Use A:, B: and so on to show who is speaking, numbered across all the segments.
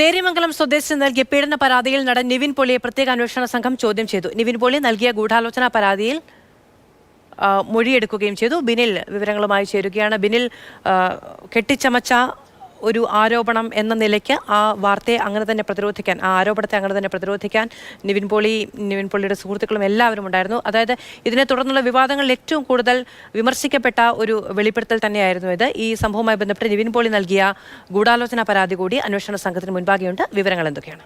A: നേര്യമംഗലം സ്വദേശി നൽകിയ പീഡന പരാതിയിൽ നടൻ നിവിൻ പോളിയെ പ്രത്യേക അന്വേഷണ സംഘം ചോദ്യം ചെയ്തു. നിവിൻ പോളി നൽകിയ ഗൂഢാലോചന പരാതിയിൽ മൊഴിയെടുക്കുകയും ചെയ്തു. ബിനിൽ വിവരങ്ങളുമായി ചേരുകയാണ്. ബിനിൽ കെട്ടിച്ചമച്ച ഒരു ആരോപണം എന്ന നിലയ്ക്ക് ആ വാർത്തയെ അങ്ങനെ തന്നെ പ്രതിരോധിക്കാൻ ആ ആരോപണത്തെ അങ്ങനെ തന്നെ പ്രതിരോധിക്കാൻ നിവിൻ പോളി നിവിൻ പോളിയുടെ സുഹൃത്തുക്കളും എല്ലാവരും ഉണ്ടായിരുന്നു. അതായത് ഇതിനെ തുടർന്നുള്ള വിവാദങ്ങളിൽ ഏറ്റവും കൂടുതൽ വിമർശിക്കപ്പെട്ട ഒരു വെളിപ്പെടുത്തൽ തന്നെയായിരുന്നു ഇത്. ഈ സംഭവവുമായി ബന്ധപ്പെട്ട് നിവിൻ പോളി നൽകിയ ഗൂഢാലോചന പരാതി കൂടി അന്വേഷണ സംഘത്തിന് മുൻപാകെയുണ്ട്. വിവരങ്ങൾ എന്തൊക്കെയാണ്?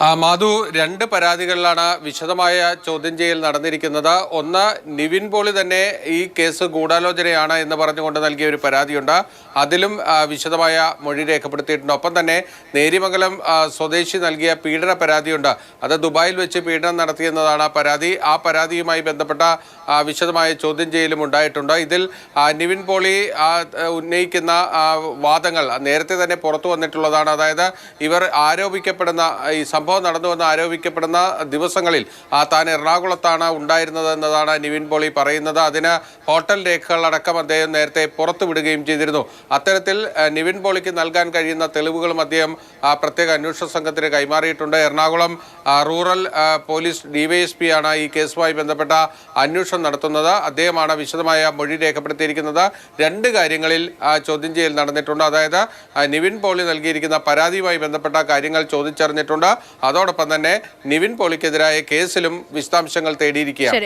B: മാധു രണ്ട് പരാതികളിലാണ് വിശദമായ ചോദ്യം ചെയ്യൽ നടന്നിരിക്കുന്നത്. ഒന്ന് നിവിൻ പോളി തന്നെ ഈ കേസ് ഗൂഢാലോചനയാണ് എന്ന് പറഞ്ഞുകൊണ്ട് നൽകിയ ഒരു പരാതിയുണ്ട്. അതിലും വിശദമായ മൊഴി രേഖപ്പെടുത്തിയിട്ടുണ്ട്. ഒപ്പം തന്നെ നേരിമംഗലം സ്വദേശി നൽകിയ പീഡന പരാതിയുണ്ട്. അത് ദുബായിൽ വെച്ച് പീഡനം നടത്തിയെന്നതാണ് പരാതി. ആ പരാതിയുമായി ബന്ധപ്പെട്ട വിശദമായ ചോദ്യം ചെയ്യലും ഉണ്ടായിട്ടുണ്ട്. ഇതിൽ നിവിൻ പോളി ഉന്നയിക്കുന്ന വാദങ്ങൾ നേരത്തെ തന്നെ പുറത്തു വന്നിട്ടുള്ളതാണ്. അതായത് ഇവർ ആരോപിക്കപ്പെടുന്ന ഈ സംഭവം നടന്നുവെന്ന് ആരോപിക്കപ്പെടുന്ന ദിവസങ്ങളിൽ താൻ എറണാകുളത്താണ് ഉണ്ടായിരുന്നത് എന്നതാണ് നിവിൻ പോളി പറയുന്നത്. അതിന് ഹോട്ടൽ രേഖകൾ അടക്കം അദ്ദേഹം നേരത്തെ പുറത്തുവിടുകയും ചെയ്തിരുന്നു. അത്തരത്തിൽ നിവിൻ പോളിക്ക് നൽകാൻ കഴിയുന്ന തെളിവുകളും അദ്ദേഹം പ്രത്യേക അന്വേഷണ സംഘത്തിന് കൈമാറിയിട്ടുണ്ട്. എറണാകുളം റൂറൽ പോലീസ് ഡിവൈഎസ്പി ആണ് ഈ കേസുമായി ബന്ധപ്പെട്ട അന്വേഷണം നടത്തുന്നത്. അദ്ദേഹമാണ് വിശദമായ മൊഴി രേഖപ്പെടുത്തിയിരിക്കുന്നത്. രണ്ട് കാര്യങ്ങളിൽ ചോദ്യം ചെയ്യൽ നടന്നിട്ടുണ്ട്. അതായത് നിവിൻ പോളി നൽകിയിരിക്കുന്ന പരാതിയുമായി ബന്ധപ്പെട്ട കാര്യങ്ങൾ ചോദിച്ചറിഞ്ഞിട്ടുണ്ട്. അതോടൊപ്പം തന്നെ നിവിൻ പോളിക്കെതിരായ കേസിലും വിശദാംശങ്ങൾ തേടിയിരിക്കുകയാണ്.